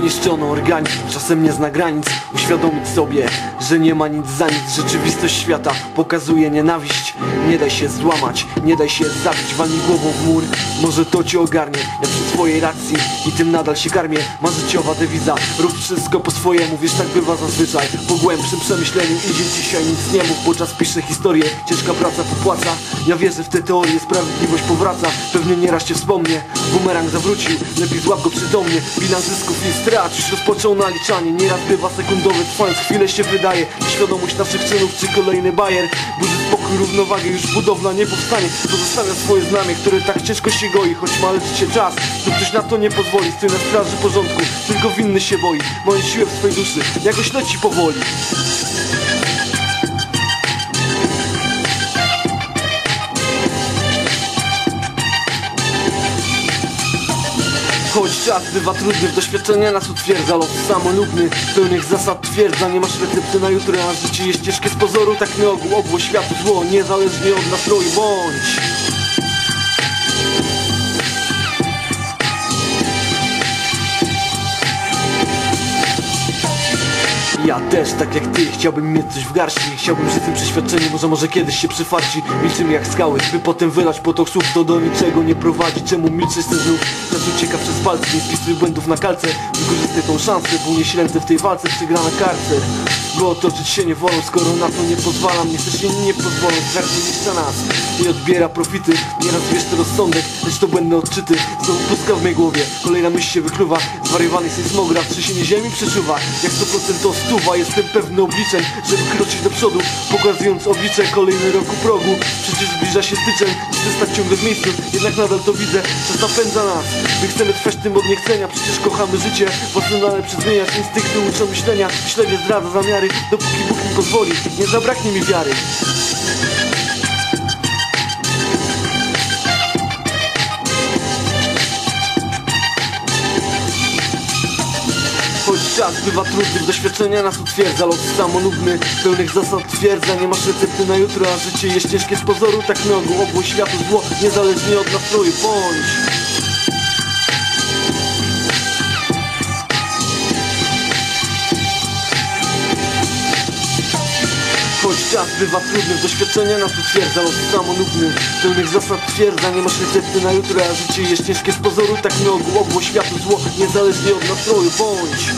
Zniszczono organizm, czasem nie zna granic. Uświadomić sobie, że nie ma nic za nic. Rzeczywistość świata pokazuje nienawiść. Nie daj się złamać, nie daj się zabić. Walnij głową w mur, może to cię ogarnie. Ja przy swojej racji i tym nadal się karmię. Ma życiowa dewiza, rób wszystko po swojemu. Wiesz tak bywa zazwyczaj, po głębszym przemyśleniu Idzie dzisiaj nic nie mów, bo czas pisze historię. Ciężka praca popłaca, ja wierzę w te teorie. Sprawiedliwość powraca, pewnie nieraz cię wspomnie. Bumerang zawrócił, lepiej złap go przytomnie. Bilans zysków i już rozpoczął naliczanie. Nieraz bywa sekundowy, trwając chwilę się wydaje. Świadomość naszych czynów czy kolejny bajer? Burzy spokój, równowagę, już budowla nie powstanie. Pozostawia swoje znamie, które tak ciężko się goi. Choć ma leczyć się czas, to ktoś na to nie pozwoli. Stoi na straży porządku, tylko winny się boi. Moją siłę w swojej duszy, jakoś leci powoli Choć czas bywa trudny, w doświadczenia nas utwierdza. Los samolubny, pełnych zasad twierdza. Nie masz recepty na jutro, a życie jest ciężkie z pozoru. Tak na ogół obło światu zło, niezależnie od nastroju Bądź Ja też, tak jak ty, chciałbym mieć coś w garści. Chciałbym żyć tym przeświadczeniem, może może kiedyś się przyfarci Milczymy jak skały, by potem wylać potok słów To do niczego nie prowadzi, czemu milczysz ten znów Czas ucieka przez palce, nie spisuj błędów na kalce Wykorzystaj tą szansę, bo nie ślęcę w tej walce Przegrana karcer Bo otoczyć się nie wolą, skoro na to nie pozwalam Nie chcesz inni nie pozwolą, strach zniszcza nas. I odbiera profity, nieraz wiesz to rozsądek Lecz to błędne odczyty, znowu pustka w mojej głowie. Kolejna myśl się wykluwa, zwariowany sejsmograf Trzęsienie ziemi przeczuwa, jak 100% to stuwa Jestem pewny obliczeń, żeby kroczyć do przodu Pokazując oblicze, kolejny rok u progu. Przecież zbliża się styczeń, chcę stać ciągle w miejscu Jednak nadal to widzę, czas napędza nas. My chcemy trwać tym od niechcenia, przecież kochamy życie Własne przyzmieniać, instynkty uczą myślenia Śledzie zdradza zamiary, dopóki Bóg mi pozwoli Nie zabraknie mi wiary Czas bywa trudny, doświadczenia nas utwierdza Los samolubny, pełnych zasad twierdza Nie masz recepty na jutro, a życie jest ciężkie z pozoru. Tak na ogół obło światu zło, niezależnie od nastroju. Bądź! Choć czas bywa trudny, doświadczenia nas utwierdza Los samolubny, pełnych zasad twierdza Nie masz recepty na jutro, a życie jest ciężkie z pozoru. Tak na ogół obło światu zło, niezależnie od nastroju. Bądź